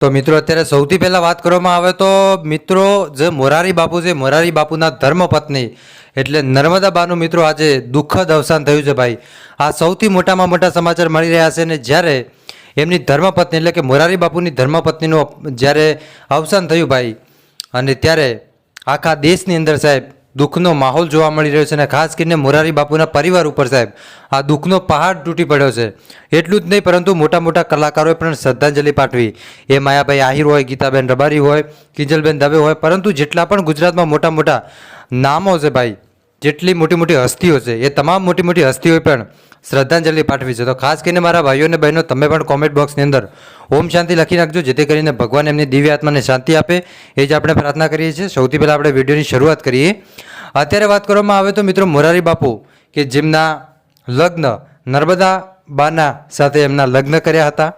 તો મિત્રો, અત્યારે સૌથી પહેલાં વાત કરવામાં આવે તો મિત્રો, જે મોરારી બાપુ છે, મોરારી બાપુના ધર્મપત્ની, એટલે નર્મદા બાનું મિત્રો આજે દુઃખદ અવસાન થયું છે ભાઈ. આ સૌથી મોટામાં મોટા સમાચાર મળી રહ્યા છે ને જ્યારે એમની ધર્મપત્ની, એટલે કે મોરારી બાપુની ધર્મપત્નીનું જ્યારે અવસાન થયું ભાઈ, અને ત્યારે આખા દેશની અંદર સાહેબ દુઃખનો માહોલ જોવા મળી રહ્યો છે અને ખાસ કરીને મોરારી બાપુના પરિવાર ઉપર સાહેબ, આ દુઃખનો પહાડ તૂટી પડ્યો છે. એટલું જ નહીં, પરંતુ મોટા મોટા કલાકારોએ પણ શ્રદ્ધાંજલિ પાઠવી. એ માયાભાઈ આહિર હોય, ગીતાબેન રબારી હોય, કિંજલબેન દવે હોય, પરંતુ જેટલા પણ ગુજરાતમાં મોટા મોટા નામો છે ભાઈ જેટલી મોટી મોટી હસ્તીઓ છે, એ તમામ મોટી મોટી હસ્તીઓએ પણ શ્રદ્ધાંજલિ પાઠવી છે. તો ખાસ કરીને મારા ભાઈઓ અને બહેનો, તમે પણ કોમેન્ટ બોક્સની અંદર ઓમ શાંતિ લખી નાખજો, જેથી કરીને ભગવાન એમની દિવ્ય આત્માને શાંતિ આપે. એ જ આપણે પ્રાર્થના કરીએ છીએ. સૌથી પહેલાં આપણે વિડીયોની શરૂઆત કરીએ. અત્યારે વાત કરવામાં આવે તો મિત્રો મોરારી બાપુ કે જેમના લગ્ન નર્મદા બાના સાથે એમના લગ્ન કર્યા હતા.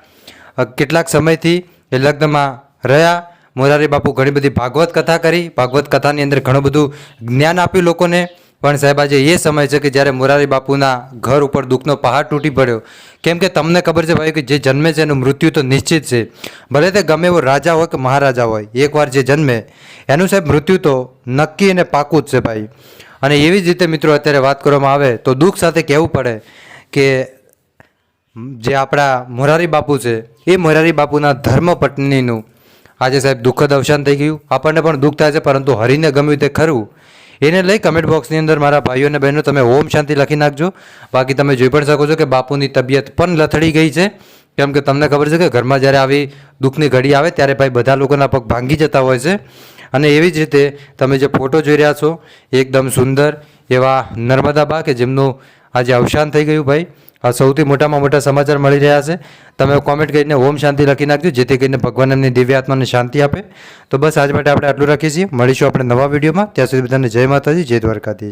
કેટલાક સમયથી એ લગ્નમાં રહ્યા. મોરારી બાપુ ઘણી બધી ભાગવત કથા કરી. ભાગવત કથાની અંદર ઘણું બધું જ્ઞાન આપ્યું લોકોને. પણ સાહેબ, આજે એ સમય છે કે જ્યારે મોરારી બાપુના ઘર ઉપર દુઃખનો પહાડ તૂટી પડ્યો. કેમ કે તમને ખબર છે ભાઈ કે જે જન્મે છે એનું મૃત્યુ તો નિશ્ચિત છે. ભલે તે ગમે એવો રાજા હોય કે મહારાજા હોય, એકવાર જે જન્મે, એનું સાહેબ મૃત્યુ તો નક્કી અને પાકું જ છે ભાઈ. અને એવી જ રીતે મિત્રો અત્યારે વાત કરવામાં આવે તો દુઃખ સાથે કહેવું પડે કે જે આપણા મોરારી બાપુ છે, એ મોરારી બાપુના ધર્મપત્નીનું આજે સાહેબ દુઃખદ અવસાન થઈ ગયું. આપણને પણ દુઃખ થાય છે, પરંતુ હરીને ગમ્યું તે ખરું. એને લઈ કમેન્ટ બોક્સની અંદર મારા ભાઈઓ અને બહેનો, તમે ઓમ શાંતિ લખી નાખજો. બાકી તમે જોઈ પણ શકો છો કે બાપુની તબિયત પણ લથડી ગઈ છે. કેમ કે તમને ખબર છે કે ઘરમાં જ્યારે આવી દુઃખની ઘડી આવે ત્યારે ભાઈ બધા લોકોના પગ ભાંગી જતા હોય છે. અને એવી જ રીતે તમે જે ફોટો જોઈ રહ્યા છો, એકદમ સુંદર એવા નર્મદા બા કે જેમનું આજે અવસાન થઈ ગયું ભાઈ. આ સૌથી મોટામાં મોટા સમાચાર મળી રહ્યા છે. તમે કોમેન્ટ કરીને ઓમ શાંતિ લખી નાખજો, જેથી કરીને ભગવાન એમની દિવ્ય આત્માને શાંતિ આપે. તો બસ આજ માટે આપણે આટલું રાખીએ છીએ. મળીશું આપણે નવા વિડીયોમાં. ત્યાં સુધી બધાને જય માતાજી, જય દ્વારકાધીશ.